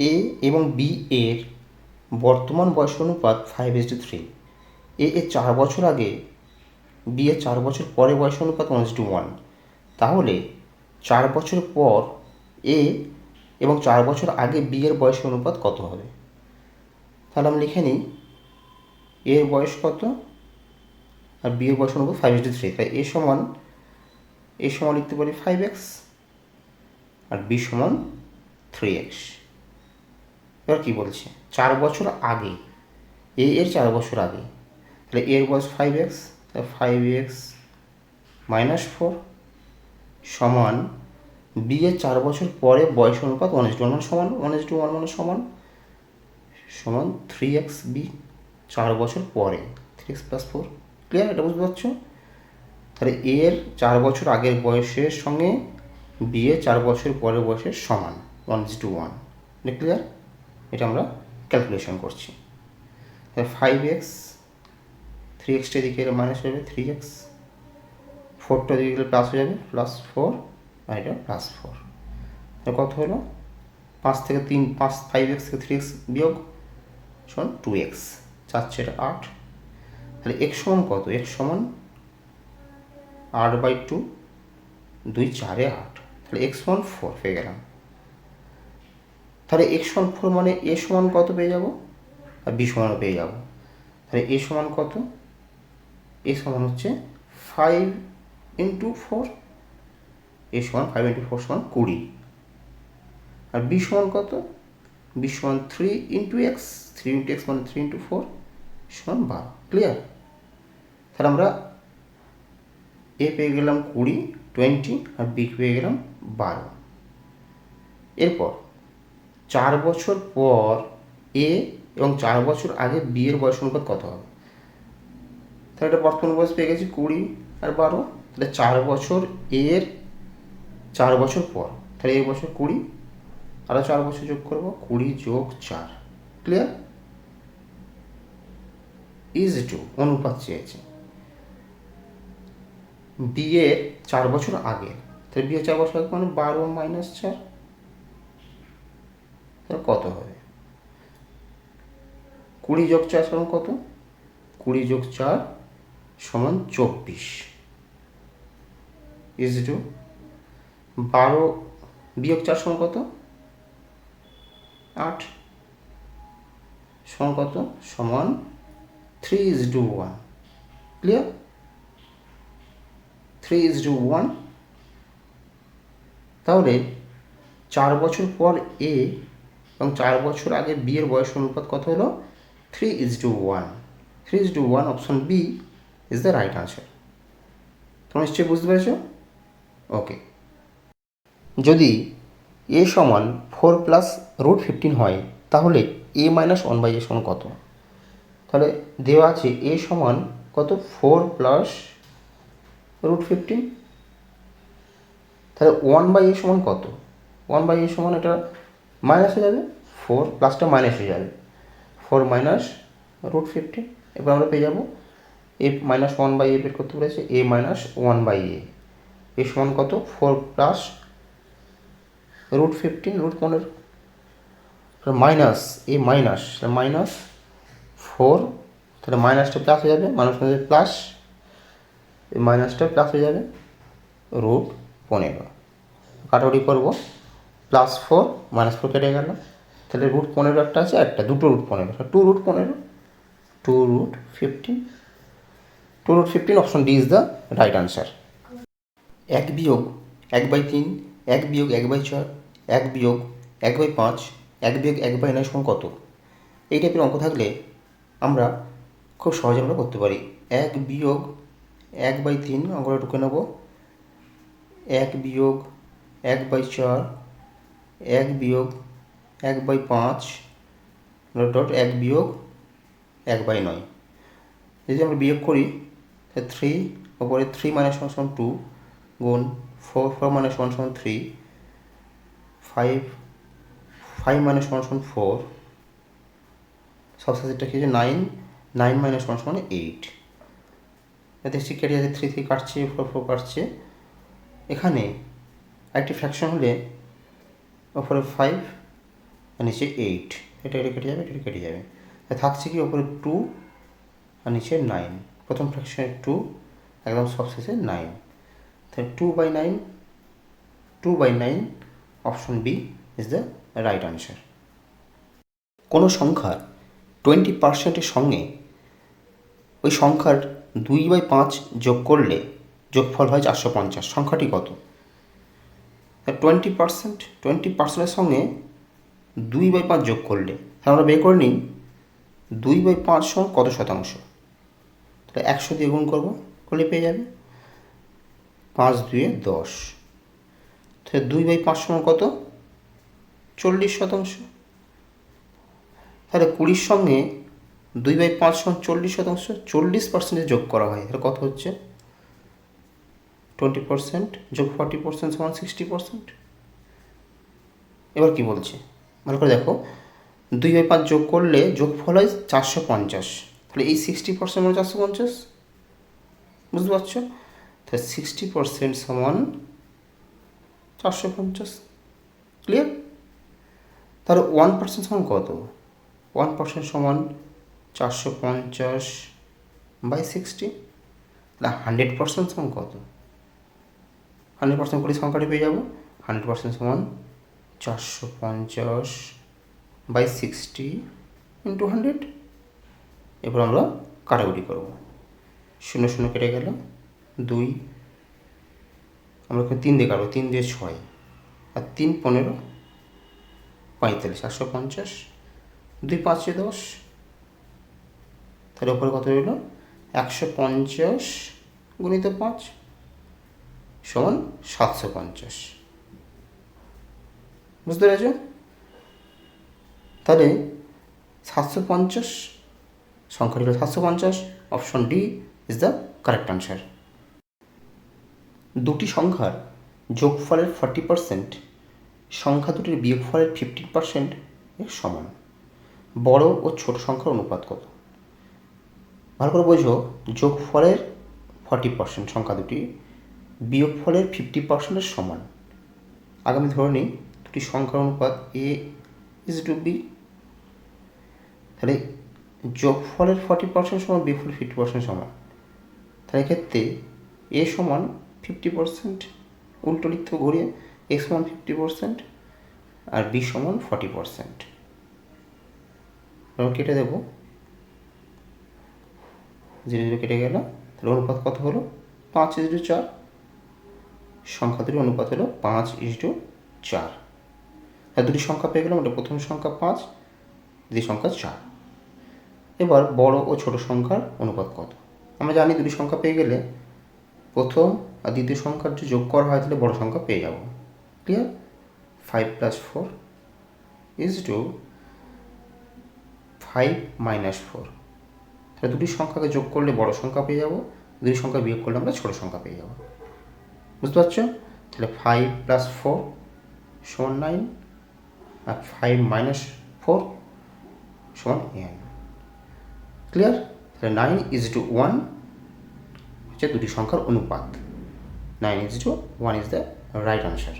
এ এবং বি এর বর্তমান বয়স অনুপাত five is to three A এর চার বছর আগে বি এর চার বছর পরে বয়স অনুপাত ওয়ান টু ওয়ান তাহলে চার বছর পর এ এবং চার বছর আগে বি এর বয়স অনুপাত কত হবে? তাহলে আমি লিখে নিই এর বয়স কত আর বি এর বয়স অনুপাত ফাইভ ইস টু থ্রি তাই এ সমান এ সমান লিখতে পারি ফাইভ এক্স আর বি সমান থ্রি এক্স এবার কী বলছে? চার বছর আগে। এ এর চার বছর আগে। তাহলে এর বয়স five x five x minus four সমান বি এর চার বছর পরে বয়স অনুপাত ওয়ান টু ওয়ান মানে সমান ওয়ান টু ওয়ান মানে সমান সমান থ্রি এক্স বি চার বছর পরে। Three x plus four clear এটা বুঝতে পারছ? তাহলে এর চার বছর আগের বয়সের সঙ্গে বি এর চার বছর পরের বয়সের সমান ওয়ান টু ওয়ান ক্লিয়ার এটা আমরা ক্যালকুলেশন করছি। ফাইভ এক্স থ্রি এক্সটা দিকে মাইনাস হয়ে যাবে থ্রি এক্স ফোরটা দিকে গেলে প্লাস হয়ে যাবে প্লাস ফোর আর এটা প্লাস ফোর কত হলো? পাঁচ থেকে তিন, পাঁচ ফাইভ এক্স থেকে থ্রি এক্স বিয়োগ সমান টু এক্স চার চার আট। তাহলে এক্স সমান কত? এক্স সমান আট বাই টু দুই চারে আট। তাহলে এক্স সমান ফোর পেয়ে গেলাম। তাহলে এক্স সমান ফোর মানে এ সমান কত পেয়ে যাব? আর বি সমানও পেয়ে যাব। তাহলে এ সমান কত? এ সমান হচ্ছে ফাইভ ইন্টু ফোর এ সমান ফাইভ ইন্টু ফোর সমান কুড়ি। আর বি সমান কত? বি সমান three into x three into x মানে থ্রি ইন্টু ফোর সমান বারো। ক্লিয়ার তাহলে আমরা এ পেয়ে গেলাম কুড়ি টোয়েন্টি আর বি পেয়ে গেলাম বারো। এরপর চার বছর পর এ এবং চার বছর আগে বি এর বয়স অনুপাত কত হবে? তাহলে এটা বর্তমান বয়স পেয়ে গেছি কুড়ি আর বারো। তাহলে চার বছর এর চার বছর পর, তাহলে এই বছর কুড়ি। আরও চার বছর যোগ করব, কুড়ি যোগ চার। ক্লিয়ার ইজ টু অনুপাত চেয়েছে। বিয়ে চার বছর আগে, তাহলে বিয়ে চার বছর আগে মানে বারো মাইনাস চার। কত হবে? কুড়ি যোগ চার সমান কত? কুড়ি যোগ চার সমান চব্বিশ। ইজ টু বারো বিয়োগ চার সমান কত? আট। সমান কত? সমান three is to one clear three is to one তাহলে চার বছর পর এ এবং চার বছর আগে বি এর বয়স অনুপাত কত হলো? Three is to one three is to one option B is the right answer তোমরা নিশ্চয়ই বুঝতে পেরেছ? ওকে যদি এ সমান ফোর প্লাস রুট ফিফটিন হয়, তাহলে A minus one by A সমান কত? তাহলে দেওয়া আছে এ সমান কত? ফোর প্লাস রুট ফিফটিন তাহলে ওয়ান বাই এ সমান কত? ওয়ান বাই এ সমান এটা মাইনাস হয়ে যাবে ফোর প্লাসটা মাইনাস হয়ে যাবে। ফোর মাইনাস রুট ফিফটিন এবার আমরা পেয়ে যাব A minus one by A বের করতে পেরেছি A minus one by A A সমান কত? Four plus root fifteen root পনেরো minus A minus minus four তাহলে মাইনাসটা প্লাস হয়ে যাবে মাইনাস হয়ে প্লাস এই মাইনাসটা প্লাস হয়ে যাবে রুট পনেরো। কাটাকুটি করব। প্লাস ফোর মাইনাস ফোর কেটে গেল। তাহলে রুট পনেরো একটা আছে, একটা, দুটো রুট পনেরো। টু রুট পনেরো two root fifteen two root fifteen option D is the right answer এক বিয়োগ এক বাই তিন, এক বিয়োগ এক বাই চার, এক বিয়োগ এক বাই পাঁচ, এক বিয়োগ এক বাই নয় সমান কত? এই টাইপের অঙ্ক থাকলে আমরা খুব সহজে আমরা করতে পারি। এক বিয়োগ এক বাই তিন, অঙ্কটা ঢুকে নেব। এক বিয়োগ এক বাই চার এক বিয়োগ এক বাই পাঁচ ডট এক বিয়োগ এক বাই নয়। যদি আমরা বিয়োগ করি, তাহলে থ্রি ওপরে থ্রি মাইনাস ওয়ান সমান টু গুণ ফোর ফোর মাইনাস ওয়ান সমান three five five minus one সমান ফোর সব সাবজেক্টটা কি হচ্ছে নাইন নাইন মাইনাস ওয়ান সমান এইট দেখছি কেটে যাচ্ছে থ্রি থ্রি কাটছে ফোর ফোর কাটছে, এখানে একটি ফ্র্যাকশন হলে ওপরে ফাইভ আর নিচে এইট এটা এটা কেটে যাবে, এটা কেটে যাবে। থাকছে কি ওপরে টু আর নিচে নাইন প্রথম ফ্র্যাকশনে টু একদম সব শেষে নাইন তাহলে two by nine two by nine option B is the right answer কোনো সংখ্যার টোয়েন্টি পার্সেন্টের সঙ্গে ওই সংখ্যার দুই বাই পাঁচ যোগ করলে যোগফল হয় চারশো পঞ্চাশ। সংখ্যাটি কত? টোয়েন্টি পার্সেন্ট টোয়েন্টি পার্সেন্টের সঙ্গে দুই বাই পাঁচ যোগ করলে, তাহলে আমরা বের করে নিই দুই বাই পাঁচ সমান কত শতাংশ? তাহলে একশো দিয়ে গুণ করব, করলে পেয়ে যাবে পাঁচ দুয়ে দশ। তাহলে দুই বাই পাঁচ সমান কত? চল্লিশ শতাংশ। তাহলে কুড়ির সঙ্গে দুই বাই পাঁচ সমান চল্লিশ শতাংশ, চল্লিশ পার্সেন্টে যোগ করা হয়, তাহলে কত হচ্ছে? টোয়েন্টি পার্সেন্ট যোগ ফর্টি পার্সেন্ট সমান সিক্সটি পার্সেন্ট এবার কি বলছে? ভালো করে দেখো। দুই বাই পাঁচ যোগ করলে যোগফল হয় চারশো পঞ্চাশ। তাহলে এই সিক্সটি পার্সেন্ট মানে চারশো পঞ্চাশ? বুঝতে পারছ? তাহলে সিক্সটি পার্সেন্ট সমান চারশো পঞ্চাশ। ক্লিয়ার তাহলে ওয়ান পার্সেন্ট সমান কত? ওয়ান পার্সেন্ট সমান চারশো পঞ্চাশ বাই সিক্সটি তাহলে হান্ড্রেড পার্সেন্ট সমান কত? হান্ড্রেড পার্সেন্ট করে সংখ্যাটি পেয়ে যাব। হান্ড্রেড পার্সেন্ট সমান চারশো পঞ্চাশ বাই সিক্সটি ইন্টু হান্ড্রেড। এবার আমরা কাটাকুটি করব। শূন্য শূন্য কেটে গেল। দুই, আমরা তিন দিয়ে কাটবো। তিন দিয়ে ছয়। আর তিন পনেরো, পঁয়তাল্লিশ, চারশো পঞ্চাশ। দুই পাঁচে দশ। তাহলে ওপরে কত রইল? একশো পঞ্চাশ গুণিত পাঁচ। সমান সাতশো পঞ্চাশ। বুঝতে পেরেছ? তাহলে সাতশো পঞ্চাশ সংখ্যাটি হলো সাতশো পঞ্চাশ option D is the correct answer দুটি সংখ্যার যোগফলের ফর্টি পার্সেন্ট সংখ্যা দুটির বিয়োগফলের ফিফটিন পার্সেন্ট এর সমান। বড় ও ছোট সংখ্যার অনুপাত কত? ভালো করে বোঝো, যোগফলের ফর্টি পার্সেন্ট সংখ্যা দুটি বিয়োগফলের ফিফটি পার্সেন্টের সমান। আগামী ধরে নিই দুটি সংখ্যার অনুপাত এ ইজ টু বি তাহলে যোগফলের ফর্টি পার্সেন্ট সমান বিয়োগফলের ফিফটি পার্সেন্ট সমান। তাহলে এক্ষেত্রে এ সমান ফিফটি পার্সেন্ট উল্টো লিখতে ঘুরিয়ে এ সমান ফিফটি পার্সেন্ট আর বি সমান ফর্টি পার্সেন্ট আমরা কেটে দেবো। জিরো কেটে গেল। তাহলে অনুপাত কত হলো? পাঁচ টু চার। সংখ্যা দুটির অনুপাত হলো পাঁচ ইস টু চার। আর দুটি সংখ্যা পেয়ে গেলাম, ওটা প্রথম সংখ্যা পাঁচ, দ্বিতীয় সংখ্যা চার। এবার বড় ও ছোট সংখ্যার অনুপাত কত? আমরা জানি দুটি সংখ্যা পেয়ে গেলে প্রথম আর দ্বিতীয় সংখ্যার যে যোগ করা হয়, তাহলে বড় সংখ্যা পেয়ে যাব। Clear five plus four is to five minus four তাহলে দুটি সংখ্যাকে যোগ করলে বড় সংখ্যা পেয়ে যাব, দুটি সংখ্যা বিয়োগ করলে আমরা ছোট সংখ্যা পেয়ে যাব। বুঝতে পারছ? তাহলে ফাইভ প্লাস ফোর সমান নাইন আর ফাইভ মাইনাস ফোর সমান এন ক্লিয়ার তাহলে নাইন ইজ টু ওয়ান হচ্ছে দুটি সংখ্যার অনুপাত। Nine is to one is the right answer